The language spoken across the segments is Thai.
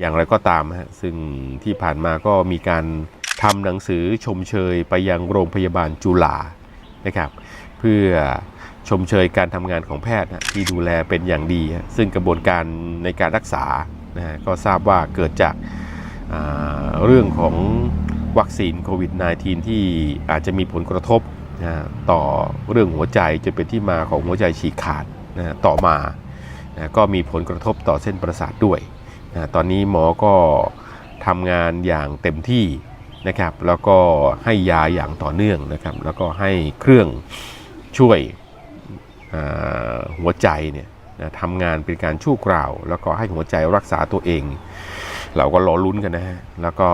อย่างไรก็ตามฮะซึ่งที่ผ่านมาก็มีการทำหนังสือชมเชยไปยังโรงพยาบาลจุฬานะครับ เพื่อชมเชยการทำงานของแพทย์ที่ดูแลเป็นอย่างดี ซึ่งกระบวนการในการรักษานะก็ทราบว่าเกิดจากาเรื่องของวัคซีนโควิด -19 ที่อาจจะมีผลกระทบนะต่อเรื่องหัวใจจนเป็นที่มาของหัวใจฉีกขาดนะต่อมานะก็มีผลกระทบต่อเส้นประสาทด้วย นะตอนนี้หมอก็ทำงานอย่างเต็มที่นะครับ แล้วก็ให้ยาอย่างต่อเนื่องนะครับ แล้วก็ให้เครื่องช่วยหัวใจเนี่ยนะทำงานเป็นการชั่วคราว แล้วก็ให้หัวใจรักษาตัวเอง เราก็รอลุ้นกันนะฮะ แล้วก็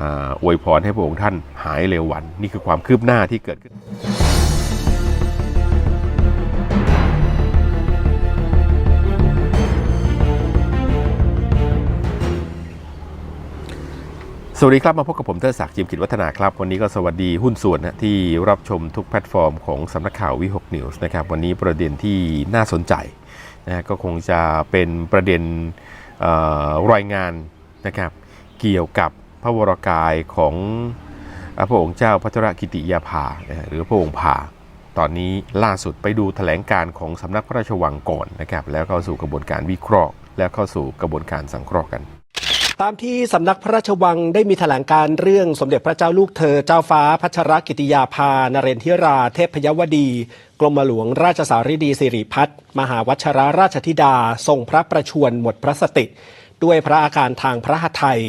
อ่าอวยพรให้พระองค์ท่านหายเร็ววัน นี่คือความคืบหน้าที่เกิดขึ้น สวัสดีครับ มาพบกับผมเทอศักดิ์จิมกิจวัฒนาครับ วันนี้ก็สวัสดีหุ้นส่วนนะที่รับชมทุกแพลตฟอร์มของสำนักข่าววิหกนิวส์นะครับ วันนี้ประเด็นที่น่าสนใจนะก็คงจะเป็นประเด็นรายงานนะครับ เกี่ยวกับพระวรากายของพระองค์เจ้าพัชรกิติยาภานะหรือพระองค์ภาตอนนี้ล่าสุดไปดูแถลงการของสำนักพระราชวังก่อนนะครับ แล้วเข้าสู่กระบวนการวิเคราะห์ แล้วเข้าสู่กระบวนการสังเคราะห์กัน ตามที่สำนักพระราชวังได้มีแถลงการเรื่องสมเด็จพระเจ้าลูกเธอ เจ้าฟ้าพัชรกิติยาภานเรนทิรา เทพยวดี กรมหลวงราชสารีดีสิริพัฒมหาวัชรราชธิดา ทรงพระประชวรหมดพระสติ ด้วยพระอาการทางพระหัตถ์ไทย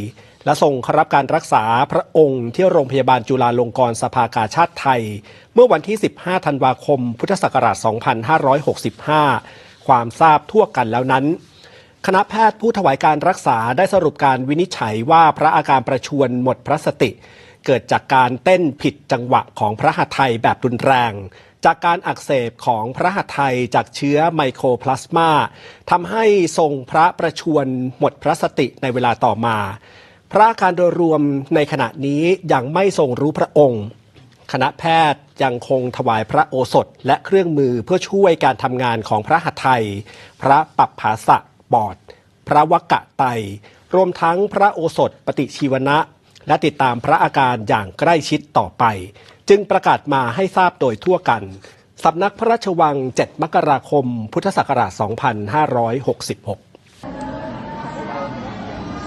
และทรงเข้ารับการรักษาพระองค์ที่โรงพยาบาลจุฬาลงกรณ์สภากาชาติไทย เมื่อวันที่ 15 ธันวาคม พุทธศักราช 2565 ความทราบทั่วกันแล้วนั้น คณะแพทย์ผู้ถวายการรักษาได้สรุปการวินิจฉัยว่าพระอาการประชวรหมดพระสติ เกิดจากการเต้นผิดจังหวะของพระหัตถ์ไทยแบบรุนแรง จากการอักเสบของพระหัตถ์ไทยจากเชื้อไมโครพลาสมาทำให้ทรงพระประชวรหมดพระสติในเวลาต่อมา พระอาการโดยรวมในขณะนี้ยังไม่ทรงรู้พระองค์ คณะแพทย์ยังคงถวายพระโอสถและเครื่องมือเพื่อช่วยการทำงานของพระหัตถ์ไทย พระปัปภาสะ บอด พระวกะไตรรวมทั้งพระโอสถปฏิชีวนะ และติดตามพระอาการอย่างใกล้ชิดต่อไป จึงประกาศมาให้ทราบโดยทั่วกันสำนักพระราชวัง 7 มกราคม พุทธศักราช 2566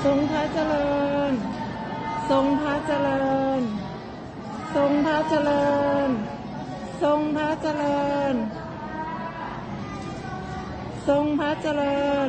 ทรงพระเจริญ ทรงพระเจริญ ทรงพระเจริญ ทรงพระเจริญ ทรงพระเจริญ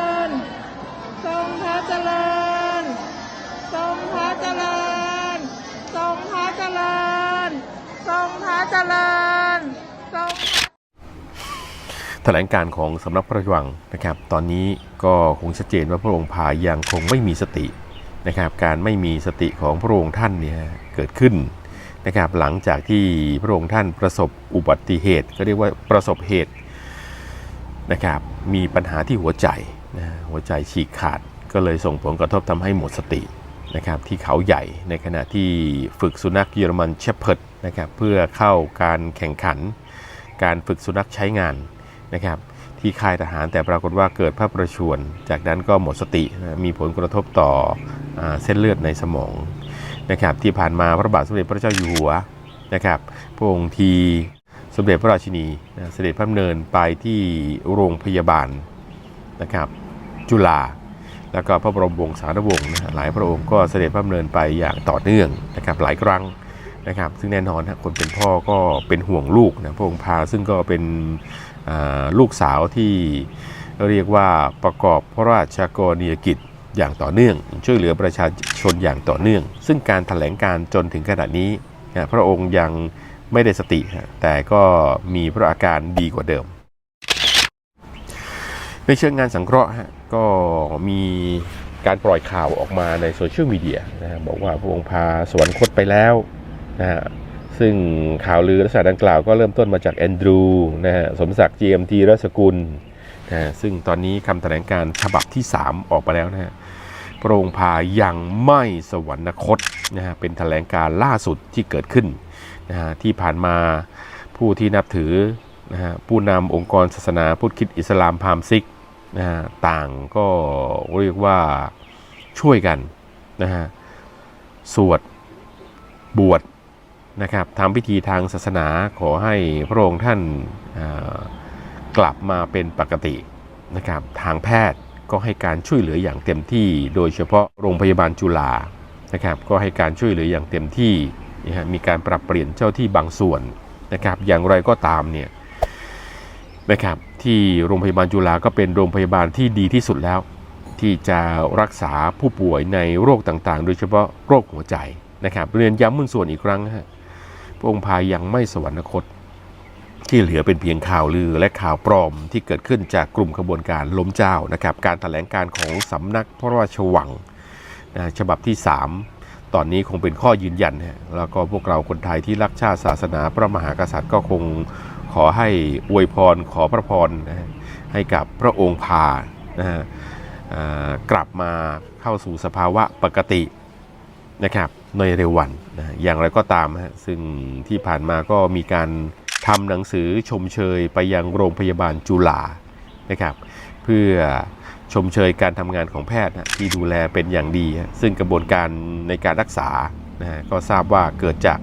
ทรงพระเจริญ ทรงพระเจริญ ทรงพระเจริญ ทรงพระเจริญ ทรงแถลงการของสำนักพระราชวังนะครับ ตอนนี้ก็คงชัดเจนว่าพระองค์พายังคงไม่มีสตินะครับ การไม่มีสติของพระองค์ท่านเนี่ยเกิดขึ้นนะครับ หลังจากที่พระองค์ท่านประสบอุบัติเหตุ ก็เรียกว่าประสบเหตุนะครับ มีปัญหาที่หัวใจ นะหัวใจฉีกขาดก็เลยส่งผลกระทบทำให้หมดสตินะครับที่เขาใหญ่ในขณะที่ฝึกสุนัขเยอรมันเชพเพิร์ดนะครับเพื่อเข้าการแข่งขัน การฝึกสุนัขใช้งานนะครับที่ค่ายทหารแต่ปรากฏว่าเกิดพระประชวรจากนั้นก็หมดสตินะมีผลกระทบต่ออเส้นเลือดในสมองนะครับที่ผ่านมาพระบาทสมเด็จพระเจ้าอยู่หัวนะครับพระองค์ทีสมเด็จพระราชินีนะเสด็จพระดำเนินไปที่โรงพยาบาลนะครับ จุฬาแล้วก็พระบรมวงศานุวงศ์นะหลายพระองค์ก็เสด็จพระดำเนินไปอย่างต่อเนื่องนะครับหลายครั้งนะครับ ซึ่งแน่นอนนะคนเป็นพ่อก็เป็นห่วงลูกนะพระองค์พาซึ่งก็เป็นลูกสาวที่เรียกว่าประกอบพระราชกรณียกิจอย่างต่อเนื่อง ช่วยเหลือประชาชนอย่างต่อเนื่อง ซึ่งการถแถลงการจนถึงขนาดนี้นะพระองค์ยังไม่ได้สติ แต่ก็มีพระอาการดีกว่าเดิม ในเชิงงานสังเคราะห์ ก็มีการปล่อยข่าวออกมาในโซเชียลมีเดียนะฮะบอกว่าพระองค์พาสวรรคตไปแล้วนะฮะซึ่งข่าวลือลักษณะดังกล่าวก็เริ่มต้นมาจากแอนดรูนะฮะสมศักดิ์ GMT รัศกุลนะฮะซึ่งตอนนี้คำแถลงการฉบับที่ 3 ออกมาแล้วนะฮะพระองค์พายังไม่สวรรคตนะฮะเป็นแถลงการล่าสุดที่เกิดขึ้นนะฮะที่ผ่านมาผู้ที่นับถือนะฮะผู้นำองค์กรศาสนาพุทธคิดอิสลามพามซิก นะฮะต่างก็เรียกว่าช่วยกันนะฮะสวดบวชนะครับทำพิธีทางศาสนาขอให้พระองค์ท่านกลับมาเป็นปกตินะครับทางแพทย์ก็ให้การช่วยเหลืออย่างเต็มที่ โดยเฉพาะโรงพยาบาลจุฬานะครับก็ให้การช่วยเหลืออย่างเต็มที่นะฮะมีการปรับเปลี่ยนเจ้าที่บางส่วนนะครับอย่างไรก็ตามเนี่ย นะครับที่โรงพยาบาลจุฬาก็เป็นโรงพยาบาลที่ดีที่สุดแล้ว ที่จะรักษาผู้ป่วยในโรคต่างๆ โดยเฉพาะโรคหัวใจนะครับเรียนย้ำมุ่นส่วนอีกครั้งฮะพระองค์พายังไม่สวรรคต ที่เหลือเป็นเพียงข่าวลือและข่าวปลอมที่เกิดขึ้นจากกลุ่มขบวนการล้มเจ้านะครับการแถลงการของสำนักพระราชวังนะฉบับที่ 3 ตอนนี้คงเป็นข้อยืนยันฮะแล้วก็พวกเราคนไทยที่รักชาติศาสนาพระมหากษัตริย์ก็คง ขอให้อวยพรขอพระพรนะฮะให้กับพระองค์พานะฮะกลับมาเข้าสู่สภาวะปกตินะครับในเร็ววันนะอย่างไรก็ตามฮะซึ่งที่ผ่านมาก็มีการทำหนังสือชมเชยไปยังโรงพยาบาลจุฬานะครับเพื่อชมเชยการทำงานของแพทย์นะที่ดูแลเป็นอย่างดี ซึ่งกระบวนการในการรักษานะฮะก็ทราบว่าเกิดจาก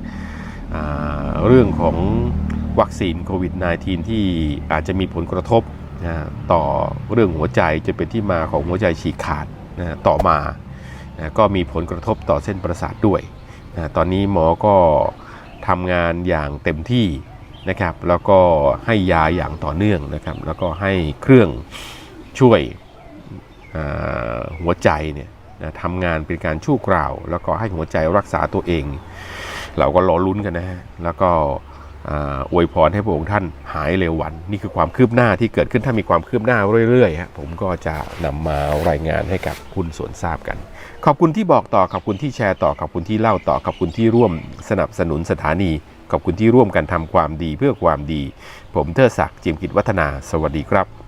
าเรื่องของ วัคซีนโควิด -19 ที่อาจจะมีผลกระทบนะต่อเรื่องหัวใจจะเป็นที่มาของหัวใจฉีกขาดนะต่อมานะก็มีผลกระทบต่อเส้นประสาทด้วยนะตอนนี้หมอก็ทำงานอย่างเต็มที่นะครับ แล้วก็ให้ยาอย่างต่อเนื่องนะครับ แล้วก็ให้เครื่องช่วยหัวใจเนี่ยนะทำงานเป็นการชั่วคราว แล้วก็ให้หัวใจรักษาตัวเอง เราก็รอลุ้นกันนะฮะแล้วก็ อวยพรให้พระองค์ท่านหายเร็ววัน นี่คือความคืบหน้าที่เกิดขึ้นถ้ามีความคืบหน้าเรื่อยๆฮะผมก็จะนำมารายงานให้กับคุณสวนทราบกัน ขอบคุณที่บอกต่อขอบคุณที่แชร์ต่อขอบคุณที่เล่าต่อขอบคุณที่ร่วมสนับสนุนสถานี ขอบคุณที่ร่วมกันทำความดีเพื่อความดี ผมเทอศักดิ์จิมกิจวัฒนา สวัสดีครับ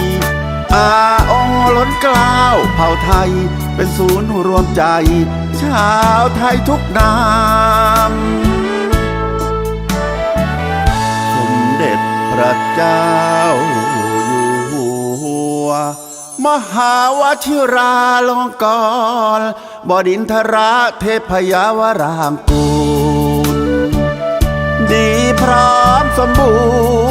อาองล้นกล้าวเผ่าไทย เป็นศูนย์รวมใจ ชาวไทยทุกนามสมเด็จพระเจ้าอยู่หัว มหาวชิราลงกรณ์บดินทราเทพยาวรางกูล ดีพร้อมสมบูรณ์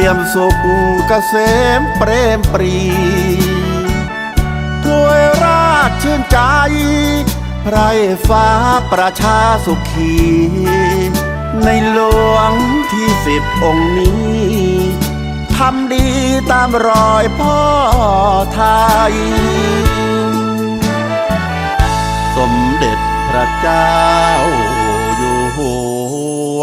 ปี่ยมสุขเกษมเปรมปรีถวยราชชื่นใจไพรฟ้าประชาสุขี ในหลวงที่สิบองค์นี้ทำดีตามรอยพ่อไทย สมเด็จพระเจ้าอยู่หัว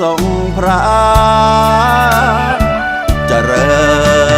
ทรงพระเจริญ